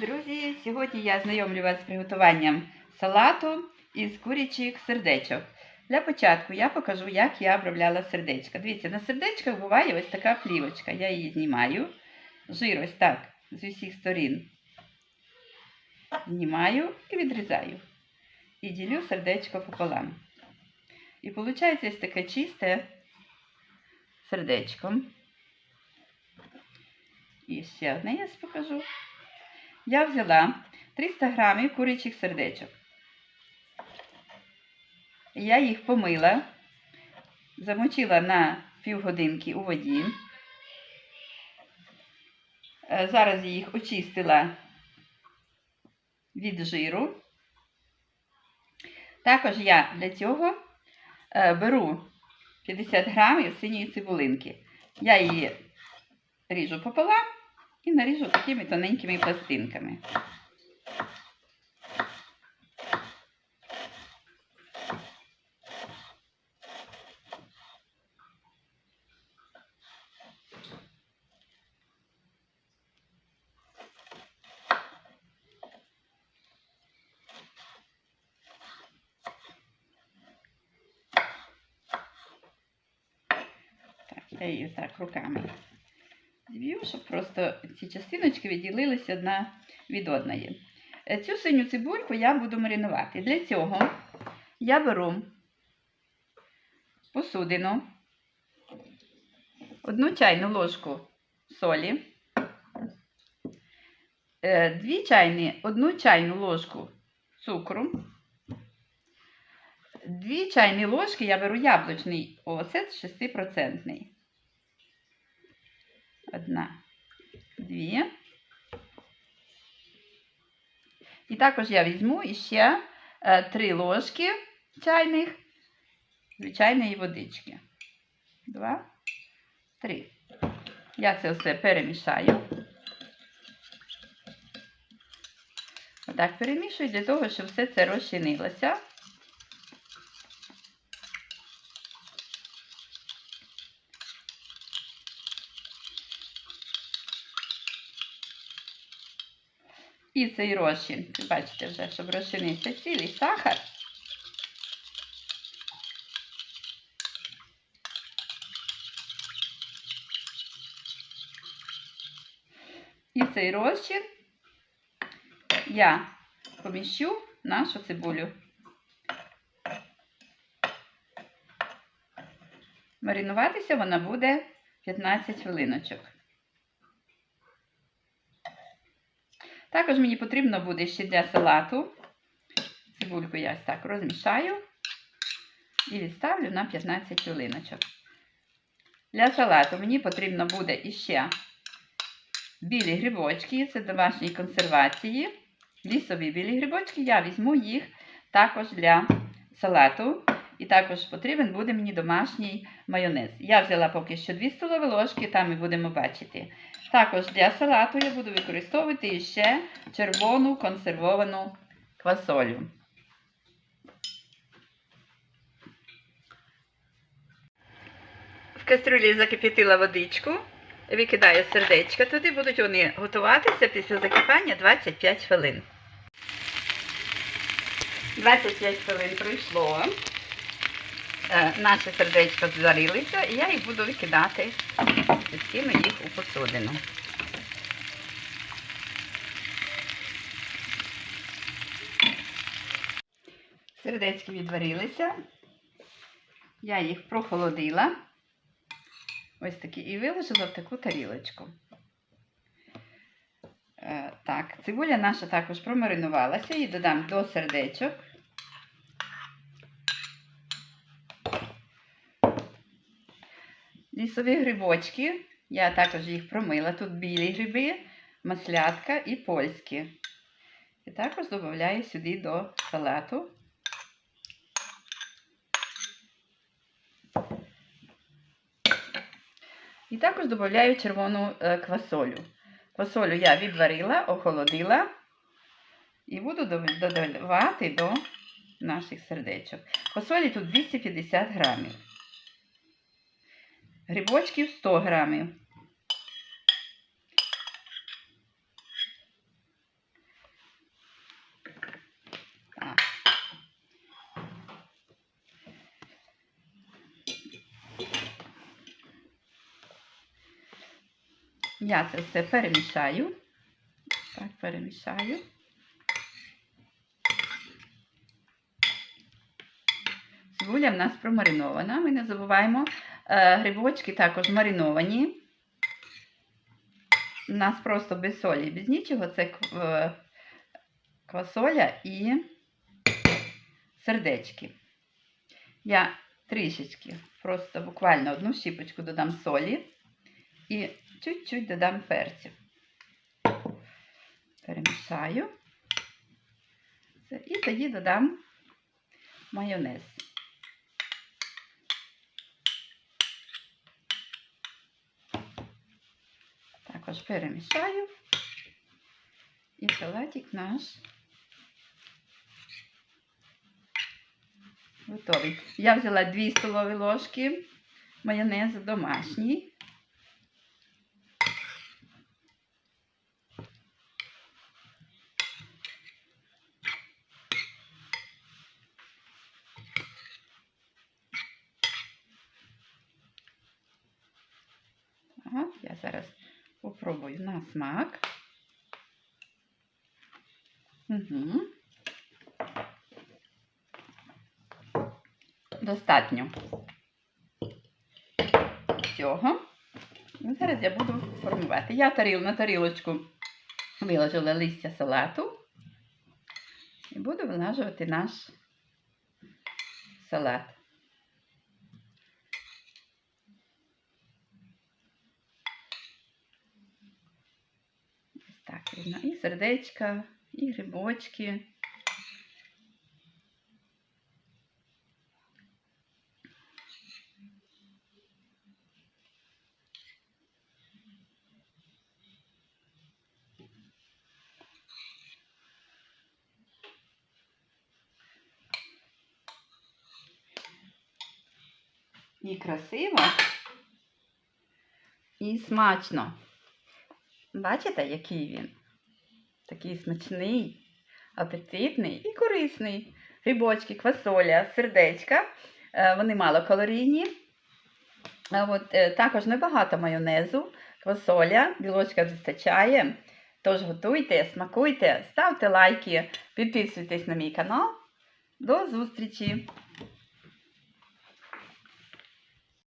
Друзі, сьогодні я знайомлю вас з приготуванням салату із курячих сердечок. Для початку я покажу, як я обробляла сердечка. Дивіться, на сердечках буває ось така плівочка. Я її знімаю. Жир ось так з усіх сторін. Знімаю і відрізаю. І ділю сердечко пополам. І виходить ось таке чисте сердечко. І ще одне я покажу. Я взяла 300 грамів курячих сердечок. Я їх помила, замочила на півгодинки у воді. Е, Зараз я їх очистила від жиру. Також я для цього е, беру 50 грамів синьої цибулинки. Я її ріжу пополам і наріжу такими тоненькими пластинками. Так, я її так руками зіб'ю, щоб просто ці частиночки відділилися одна від одної. Е, Цю синю цибульку я буду маринувати. Для цього я беру посудину, одну чайну ложку солі, е, дві чайні, одну чайну ложку цукру, дві чайні ложки я беру яблучний оцет 6%. Одна, дві. І також я візьму іще е, три ложки чайних звичайної водички. Два, три. Я це все перемішаю. Отак перемішую для того, щоб все це розчинилося. І цей розчин, бачите вже, щоб розчинився цілий сахар. І цей розчин я поміщу нашу цибулю. Маринуватися вона буде 15 хвилиночок. Також мені потрібно буде ще для салату. Цибульку я ось так розмішаю і відставлю на 15 хвилиночок. Для салату мені потрібно буде іще білі грибочки, це домашньої консервації. Лісові білі грибочки, я візьму їх також для салату. І також потрібен буде мені домашній майонез. Я взяла поки що 2 столові ложки, там і будемо бачити. Також для салату я буду використовувати ще червону консервовану квасолю. В кастрюлі закип'ятила водичку, викидаю сердечка, туди будуть вони готуватися після закипання 25 хвилин. 25 хвилин пройшло. Е, Наші сердечка зварилися, і я їх буду викидати постійно їх у посудину. Сердечки відварилися. Я їх прохолодила. Ось такі, і виложила в таку тарілочку. Е, Так, цибуля наша також промаринувалася, її додам до сердечок. Лісові грибочки, я також їх промила. Тут білі гриби, маслятка і польські. І також додаю сюди до салату. І також додаю червону е, квасолю. Квасолю я відварила, охолодила і буду додавати до наших сердечок. Квасолі тут 250 грамів грибочків 100 грамів. Я це все перемішаю, так, перемішаю. Цибуля в нас промаринована. Ми не забуваємо Е, Грибочки також мариновані. У нас просто без солі, без нічого. Це е, квасоля і сердечки. Я трішечки, просто буквально одну щіпочку додам солі і чуть-чуть додам перцю. Перемішаю. І тоді додам майонез. Також перемішаю. І салатик наш готовий. Я взяла 2 столові ложки майонезу домашній. Я зараз попробую на смак. Угу. Достатньо цього. І зараз я буду формувати. Я таріл на тарілочку виложила листя салату і буду вилажувати наш салат. Ось так видно. І сердечка, і грибочки. І красиво, і смачно. Бачите, який він? Такий смачний, апетитний і корисний. Грибочки, квасоля, сердечка. Е, Вони малокалорійні. От, е, також небагато майонезу, квасоля, білочка вистачає. Тож готуйте, смакуйте, ставте лайки, підписуйтесь на мій канал. До зустрічі!